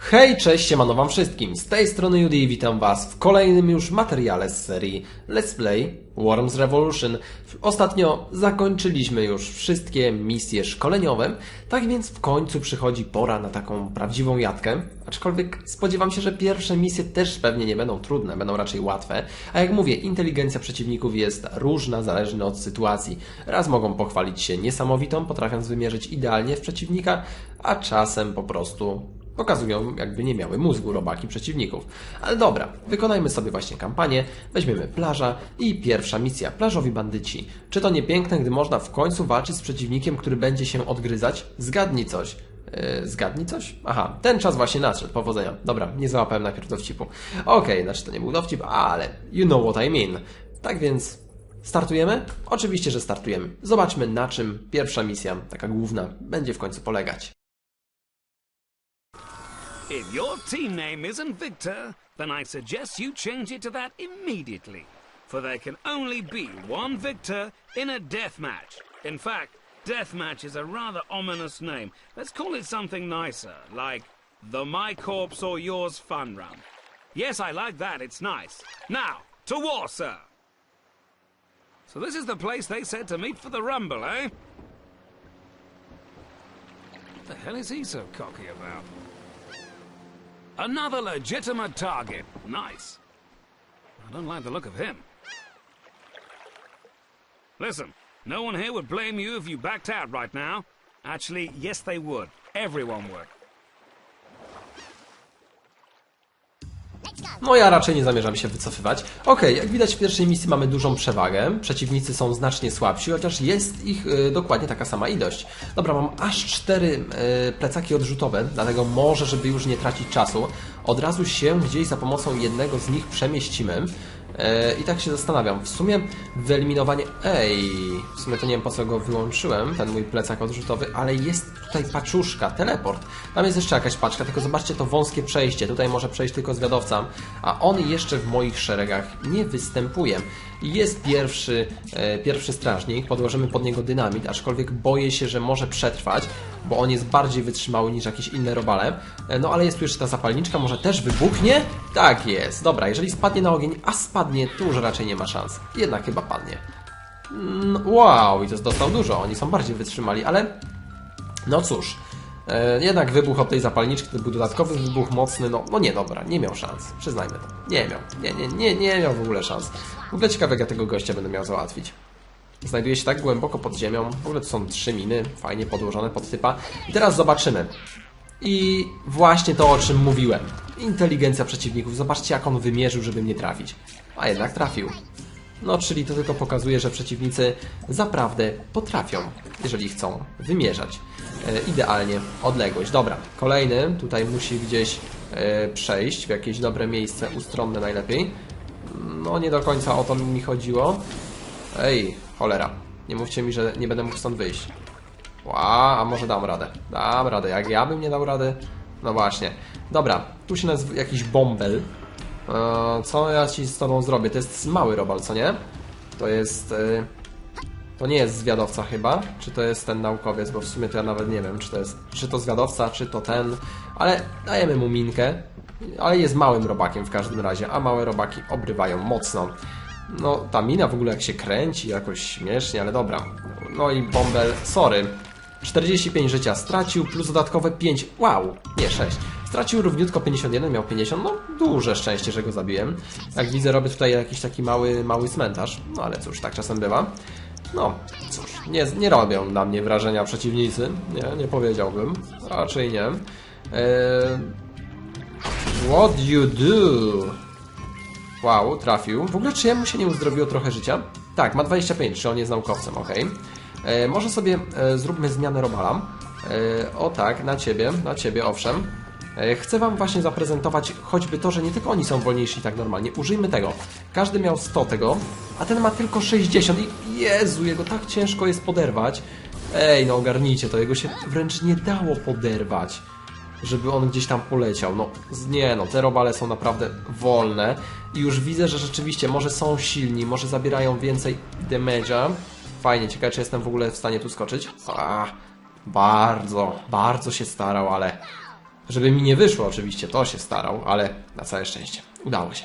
Hej, cześć, siemano wam wszystkim. Z tej strony Judy i witam was w kolejnym już materiale z serii Let's Play Worms Revolution. Ostatnio zakończyliśmy już wszystkie misje szkoleniowe, tak więc w końcu przychodzi pora na taką prawdziwą jatkę. Aczkolwiek spodziewam się, że pierwsze misje też pewnie nie będą trudne, będą raczej łatwe. A jak mówię, inteligencja przeciwników jest różna, zależna od sytuacji. Raz mogą pochwalić się niesamowitą, potrafiąc wymierzyć idealnie w przeciwnika, a czasem po prostu Pokazują, jakby nie miały mózgu robaki przeciwników. Ale dobra, wykonajmy sobie właśnie kampanię, weźmiemy plaża i pierwsza misja, plażowi bandyci. Czy to nie piękne, gdy można w końcu walczyć z przeciwnikiem, który będzie się odgryzać? Zgadnij coś. Yy, zgadnij coś? Aha, ten czas właśnie nadszedł, powodzenia. Dobra, nie załapałem najpierw dowcipu. Okej, okay, znaczy to nie był dowcip, ale you know what I mean. Tak więc startujemy? Oczywiście, że startujemy. Zobaczmy na czym pierwsza misja, taka główna, będzie w końcu polegać. If your team name isn't Victor, then I suggest you change it to that immediately. For there can only be one Victor in a death match. In fact, deathmatch is a rather ominous name. Let's call it something nicer, like the My Corpse or Yours Fun Run. Yes, I like that, it's nice. Now, to war, sir! So this is the place they said to meet for the Rumble, eh? What the hell is he so cocky about? Another legitimate target. Nice. I don't like the look of him. Listen, no one here would blame you if you backed out right now. Actually, yes they would. Everyone would. No ja raczej nie zamierzam się wycofywać. Okej, jak widać w pierwszej misji mamy dużą przewagę. Przeciwnicy są znacznie słabsi, chociaż jest ich y, dokładnie taka sama ilość. Dobra, mam aż cztery y, plecaki odrzutowe, dlatego może, żeby już nie tracić czasu, od razu się gdzieś za pomocą jednego z nich przemieścimy. E, I tak się zastanawiam. W sumie wyeliminowanie... Ej, w sumie to nie wiem po co go wyłączyłem, ten mój plecak odrzutowy, ale jest tutaj paczuszka, teleport. Tam jest jeszcze jakaś paczka, tylko zobaczcie to wąskie przejście. Tutaj może przejść tylko zwiadowca, a on jeszcze w moich szeregach nie występuje. Jest pierwszy, e, pierwszy strażnik, podłożymy pod niego dynamit, aczkolwiek boję się, że może przetrwać, bo on jest bardziej wytrzymały niż jakieś inne robale. E, no ale jest tu jeszcze ta zapalniczka, może też wybuchnie? Tak jest. Dobra, jeżeli spadnie na ogień, a spadnie, tu już raczej nie ma szans. Jednak chyba padnie. Mm, wow, i to dostał dużo. Oni są bardziej wytrzymali, ale no cóż. E, jednak wybuch od tej zapalniczki to był dodatkowy wybuch mocny. No, no nie, dobra, nie miał szans. Przyznajmy to. Nie miał. Nie, nie, nie, nie miał w ogóle szans. W ogóle ciekawe, jak ja tego gościa będę miał załatwić. Znajduje się tak głęboko pod ziemią. W ogóle to są trzy miny, fajnie podłożone pod typa. I teraz zobaczymy. I właśnie to, o czym mówiłem. Inteligencja przeciwników. Zobaczcie, jak on wymierzył, żeby mnie trafić. A jednak trafił. No, czyli to tylko pokazuje, że przeciwnicy zaprawdę potrafią, jeżeli chcą, wymierzać e, idealnie odległość. Dobra, kolejny tutaj musi gdzieś e, przejść w jakieś dobre miejsce, ustronne najlepiej. No, nie do końca o to mi chodziło. Ej, cholera. Nie mówcie mi, że nie będę mógł stąd wyjść. Ła, a może dam radę. Dam radę. Jak ja bym nie dał rady? No właśnie. Dobra, tu się nazywa jakiś bąbel. Eee, co ja ci z tobą zrobię? To jest mały robal, co nie? To jest... Yy... To nie jest zwiadowca chyba, czy to jest ten naukowiec, bo w sumie to ja nawet nie wiem, czy to jest, czy to zwiadowca, czy to ten, ale dajemy mu minkę, ale jest małym robakiem w każdym razie, a małe robaki obrywają mocno. No, ta mina w ogóle jak się kręci, jakoś śmiesznie, ale dobra. No i Bombel, sorry. 45 życia stracił, plus dodatkowe 5, wow, nie 6. Stracił równiutko 51, miał 50, no duże szczęście, że go zabiłem. Jak widzę, robię tutaj jakiś taki mały, mały cmentarz, no ale cóż, tak czasem bywa. No, cóż, nie, nie robią na mnie wrażenia przeciwnicy, nie, nie powiedziałbym, raczej nie. Eee, what you do? Wow, trafił. W ogóle czy jemu się nie uzdrowiło trochę życia? Tak, ma 25, czy on jest naukowcem, ok. E, może sobie e, zróbmy zmianę Robala. E, o tak, na ciebie, na ciebie, owszem. E, chcę Wam właśnie zaprezentować choćby to, że nie tylko oni są wolniejsi tak normalnie. Użyjmy tego. Każdy miał 100 tego, a ten ma tylko 60 i Jezu, jego tak ciężko jest poderwać. Ej, no ogarnijcie to, jego się wręcz nie dało poderwać żeby on gdzieś tam poleciał. No nie no, te robale są naprawdę wolne i już widzę, że rzeczywiście może są silni, może zabierają więcej damage'a. Fajnie, ciekawe czy jestem w ogóle w stanie tu skoczyć. A, bardzo, bardzo się starał, ale Żeby mi nie wyszło oczywiście, to się starał, ale na całe szczęście udało się.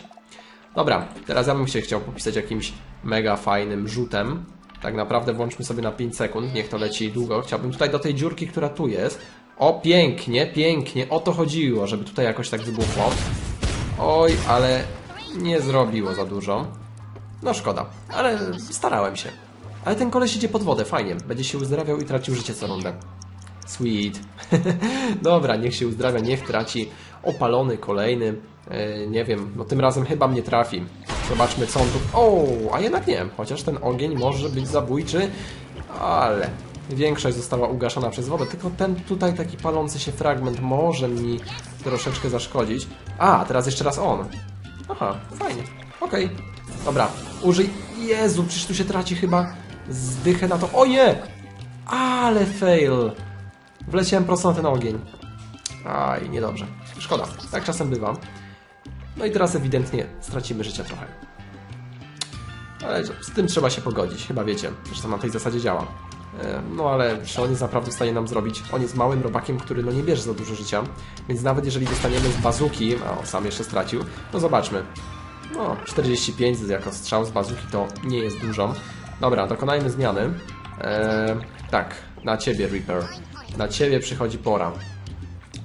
Dobra, teraz ja bym się chciał popisać jakimś mega fajnym rzutem. Tak naprawdę włączmy sobie na 5 sekund, niech to leci długo. Chciałbym tutaj do tej dziurki, która tu jest. O, pięknie, pięknie, o to chodziło, żeby tutaj jakoś tak wybuchło. Oj, ale nie zrobiło za dużo. No szkoda, ale starałem się. Ale ten koleś idzie pod wodę, fajnie. Będzie się uzdrawiał i tracił życie co rundę. Sweet. Dobra, niech się uzdrawia, niech traci. Opalony kolejny. E, nie wiem, no tym razem chyba mnie trafi. Zobaczmy co on tu... O, a jednak nie. Chociaż ten ogień może być zabójczy, ale większość została ugaszona przez wodę. Tylko ten tutaj taki palący się fragment może mi troszeczkę zaszkodzić. A, teraz jeszcze raz on. Aha, fajnie. Okej. Dobra, użyj... Jezu, przecież tu się traci chyba zdychę na to. Oje! Ale fail! Wleciałem prosto na ten ogień. Aj, niedobrze. Szkoda, tak czasem bywa. No i teraz ewidentnie stracimy życia trochę. Ale z tym trzeba się pogodzić. Chyba wiecie, że to na tej zasadzie działa. No ale on jest naprawdę w stanie nam zrobić? On jest małym robakiem, który no nie bierze za dużo życia, więc nawet jeżeli dostaniemy z bazuki, a on sam jeszcze stracił, no zobaczmy. No, 45 jako strzał z bazuki to nie jest dużo. Dobra, dokonajmy zmiany. Eee, tak, na ciebie Reaper. Na ciebie przychodzi pora.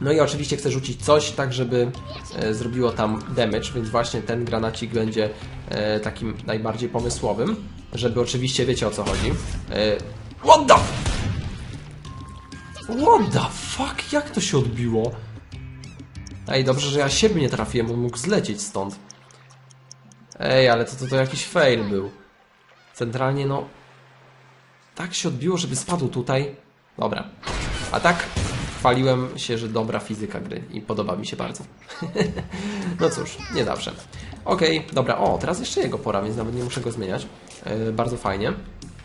No i oczywiście chcę rzucić coś tak, żeby e, zrobiło tam damage, więc właśnie ten granacik będzie e, takim najbardziej pomysłowym, żeby oczywiście wiecie o co chodzi. E, what the... What the fuck? Jak to się odbiło? Ej, dobrze, że ja siebie nie trafiłem, on mógł zlecieć stąd. Ej, ale to, to, to jakiś fail był. Centralnie, no... Tak się odbiło, żeby spadł tutaj. Dobra. A tak chwaliłem się, że dobra fizyka gry i podoba mi się bardzo. no cóż, nie zawsze. Okej, dobra. O, teraz jeszcze jego pora, więc nawet nie muszę go zmieniać. Yy, bardzo fajnie.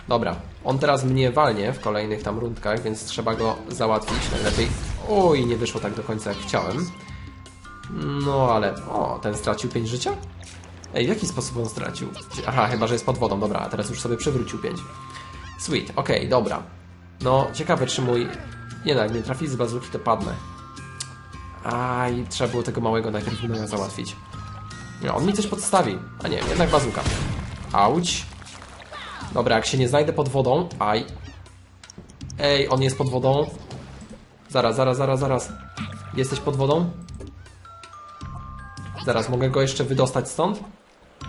Dobra, on teraz mnie walnie w kolejnych tam rundkach, więc trzeba go załatwić najlepiej. Oj, nie wyszło tak do końca jak chciałem. No ale... O, ten stracił 5 życia? Ej, w jaki sposób on stracił? Aha, chyba, że jest pod wodą. Dobra, a teraz już sobie przywrócił 5. Sweet, okej, dobra. No, ciekawe czy mój... Nie no, jak mnie trafi z bazuki, to padnę. Aj, trzeba było tego małego najpierw gnojnia załatwić. No, on mi coś podstawi. A nie, jednak bazuka. Auć. Dobra, jak się nie znajdę pod wodą... Aj. Ej, on jest pod wodą. Zaraz, zaraz, zaraz, zaraz. Jesteś pod wodą? Zaraz, mogę go jeszcze wydostać stąd?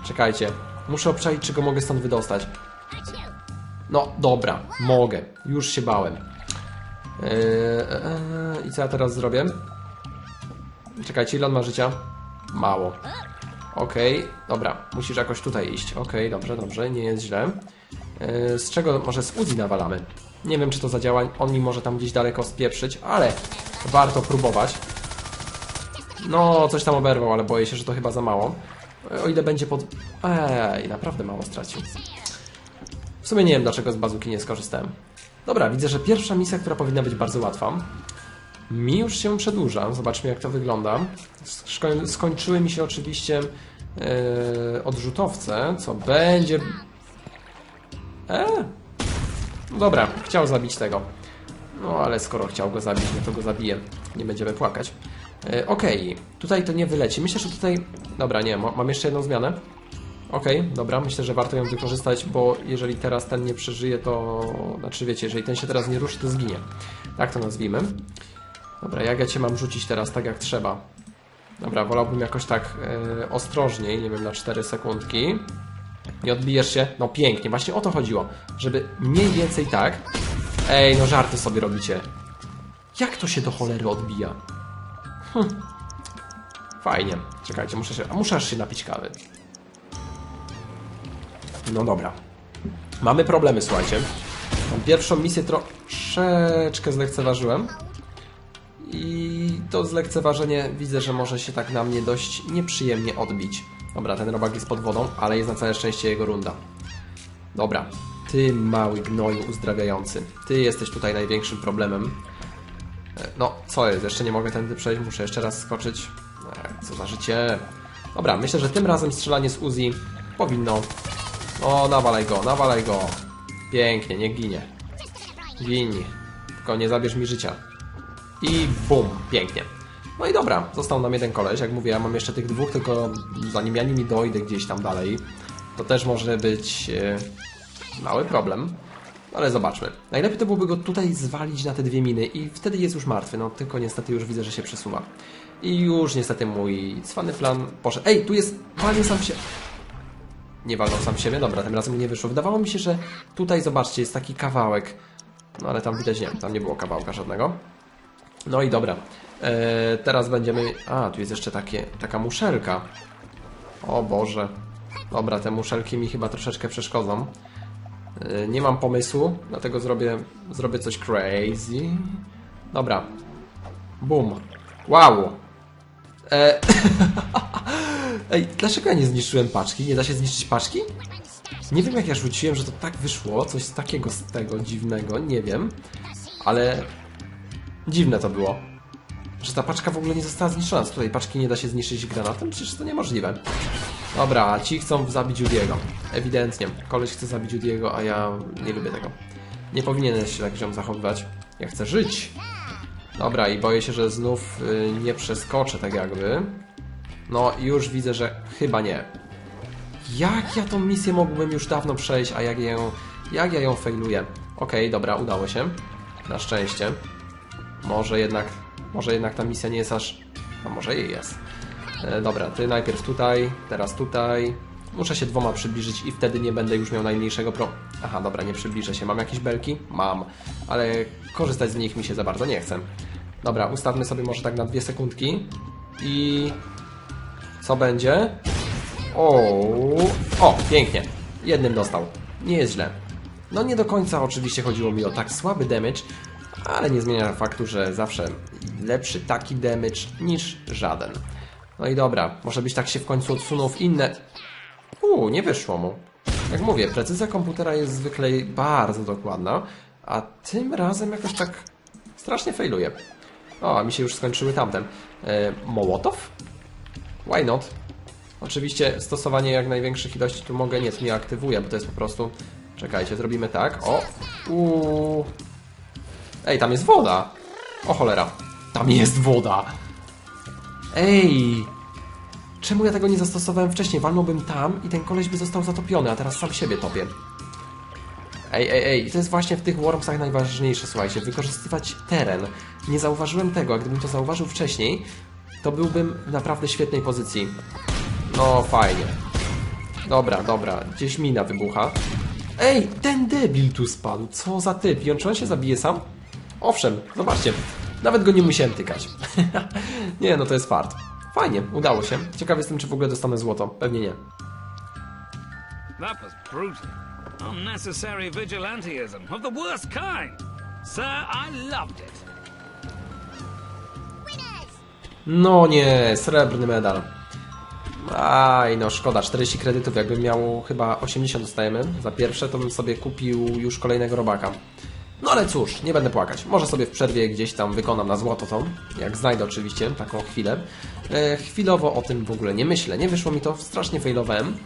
Czekajcie. Muszę obczaić, czy go mogę stąd wydostać. No, dobra. Mogę. Już się bałem. Eee, eee, I co ja teraz zrobię? Czekajcie, ile on ma życia? Mało. Okej, dobra. Musisz jakoś tutaj iść. Okej, dobrze, dobrze. Nie jest źle. Z czego? Może z Uzi nawalamy? Nie wiem, czy to zadziała. On mi może tam gdzieś daleko spieprzyć, ale warto próbować. No, coś tam oberwał, ale boję się, że to chyba za mało. O ile będzie pod... Ej, naprawdę mało stracił. W sumie nie wiem, dlaczego z bazuki nie skorzystałem. Dobra, widzę, że pierwsza misja, która powinna być bardzo łatwa, mi już się przedłuża. Zobaczmy, jak to wygląda. Sko skończyły mi się oczywiście yy, odrzutowce, co będzie... E? No dobra, chciał zabić tego. No, ale skoro chciał go zabić, no to go zabije. Nie będziemy płakać. E, Okej, okay. tutaj to nie wyleci. Myślę, że tutaj... Dobra, nie, ma- mam jeszcze jedną zmianę. Okej, okay, dobra, myślę, że warto ją wykorzystać, bo jeżeli teraz ten nie przeżyje, to... Znaczy wiecie, jeżeli ten się teraz nie ruszy, to zginie. Tak to nazwijmy. Dobra, jak ja Cię mam rzucić teraz tak, jak trzeba? Dobra, wolałbym jakoś tak e, ostrożniej, nie wiem, na 4 sekundki. Nie odbijesz się? No pięknie, właśnie o to chodziło. Żeby mniej więcej tak... Ej, no żarty sobie robicie. Jak to się do cholery odbija? Hm. Fajnie. Czekajcie, muszę się, muszę się napić kawy. No dobra. Mamy problemy, słuchajcie. Tą pierwszą misję troszeczkę zlekceważyłem. I to zlekceważenie widzę, że może się tak na mnie dość nieprzyjemnie odbić. Dobra, ten robak jest pod wodą, ale jest na całe szczęście jego runda. Dobra. Ty mały gnoju uzdrawiający. Ty jesteś tutaj największym problemem. No, co jest? Jeszcze nie mogę tędy przejść, muszę jeszcze raz skoczyć. Ech, co za życie. Dobra, myślę, że tym razem strzelanie z Uzi powinno... O, nawalaj go, nawalaj go. Pięknie, nie ginie. Gini. Tylko nie zabierz mi życia. I bum, pięknie. No i dobra, został nam jeden koleś. Jak mówię, ja mam jeszcze tych dwóch, tylko zanim ja nimi dojdę gdzieś tam dalej, to też może być e, mały problem. Ale zobaczmy. Najlepiej to byłoby go tutaj zwalić na te dwie miny i wtedy jest już martwy. No tylko niestety już widzę, że się przesuwa. I już niestety mój cwany plan poszedł. Ej, tu jest panie sam się... Nie walnął sam siebie, dobra, tym razem nie wyszło. Wydawało mi się, że tutaj, zobaczcie, jest taki kawałek. No ale tam widać nie, tam nie było kawałka żadnego. No i dobra. E, teraz będziemy... A, tu jest jeszcze takie, taka muszelka. O Boże. Dobra, te muszelki mi chyba troszeczkę przeszkodzą. E, nie mam pomysłu, dlatego zrobię, zrobię coś crazy. Dobra. Boom. Wow. E... Ej, dlaczego ja nie zniszczyłem paczki? Nie da się zniszczyć paczki? Nie wiem jak ja rzuciłem, że to tak wyszło, coś takiego z tego dziwnego, nie wiem. Ale dziwne to było. Że ta paczka w ogóle nie została zniszczona. Z tutaj paczki nie da się zniszczyć granatem? Przecież to niemożliwe. Dobra, ci chcą zabić Judiego. Ewidentnie. Koleś chce zabić Judiego, a ja nie lubię tego. Nie powinienem się tak ziom zachowywać. Ja chcę żyć. Dobra, i boję się, że znów y, nie przeskoczę tak jakby. No, już widzę, że chyba nie. Jak ja tą misję mógłbym już dawno przejść, a jak, ją, jak ja ją failuję? Okej, dobra, udało się. Na szczęście. Może jednak, może jednak ta misja nie jest aż... A może jej jest. E, dobra, ty najpierw tutaj, teraz tutaj. Muszę się dwoma przybliżyć i wtedy nie będę już miał najmniejszego pro... Aha, dobra, nie przybliżę się. Mam jakieś belki? Mam. Ale korzystać z nich mi się za bardzo nie chce. Dobra, ustawmy sobie może tak na dwie sekundki. I... Co będzie? O, o, pięknie. Jednym dostał. Nie jest źle. No nie do końca oczywiście chodziło mi o tak słaby damage, ale nie zmienia faktu, że zawsze lepszy taki damage niż żaden. No i dobra, może być tak się w końcu odsunął w inne... Uuu, nie wyszło mu. Jak mówię, precyzja komputera jest zwykle bardzo dokładna, a tym razem jakoś tak strasznie failuje. O, a mi się już skończyły tamten. E, Mołotow? Why not? Oczywiście stosowanie jak największych ilości tu mogę, nie, tu nie aktywuję, bo to jest po prostu... Czekajcie, zrobimy tak. O! Uuu. Ej, tam jest woda! O cholera. Tam jest woda! Ej! Czemu ja tego nie zastosowałem wcześniej? Walnąłbym tam i ten koleś by został zatopiony, a teraz sam siebie topię. Ej, ej, ej, to jest właśnie w tych Wormsach najważniejsze, słuchajcie, wykorzystywać teren. Nie zauważyłem tego, a gdybym to zauważył wcześniej, to byłbym w naprawdę świetnej pozycji. No, fajnie. Dobra, dobra, gdzieś mina wybucha. Ej, ten debil tu spadł, co za typ. I on czy on się zabije sam? Owszem, zobaczcie, nawet go nie musiałem tykać. nie, no to jest fart. Fajnie, udało się. Ciekaw jestem, czy w ogóle dostanę złoto. Pewnie nie. Unnecessary vigilantism of the worst kind. Sir, I loved it. No nie, srebrny medal. Aj, no szkoda, 40 kredytów. Jakbym miał chyba 80 dostajemy za pierwsze, to bym sobie kupił już kolejnego robaka. No ale cóż, nie będę płakać. Może sobie w przerwie gdzieś tam wykonam na złoto to, jak znajdę oczywiście taką chwilę. E, chwilowo o tym w ogóle nie myślę. Nie wyszło mi to, strasznie failowałem,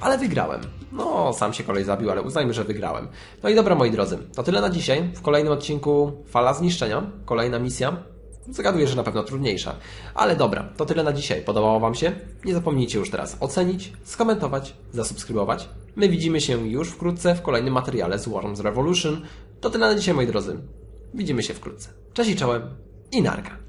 ale wygrałem. No, sam się kolej zabił, ale uznajmy, że wygrałem. No i dobra, moi drodzy, to tyle na dzisiaj. W kolejnym odcinku Fala Zniszczenia, kolejna misja. Zagaduję, że na pewno trudniejsza. Ale dobra, to tyle na dzisiaj. Podobało Wam się? Nie zapomnijcie już teraz ocenić, skomentować, zasubskrybować. My widzimy się już wkrótce w kolejnym materiale z Worms Revolution. To tyle na dzisiaj, moi drodzy. Widzimy się wkrótce. Cześć i czołem i narka.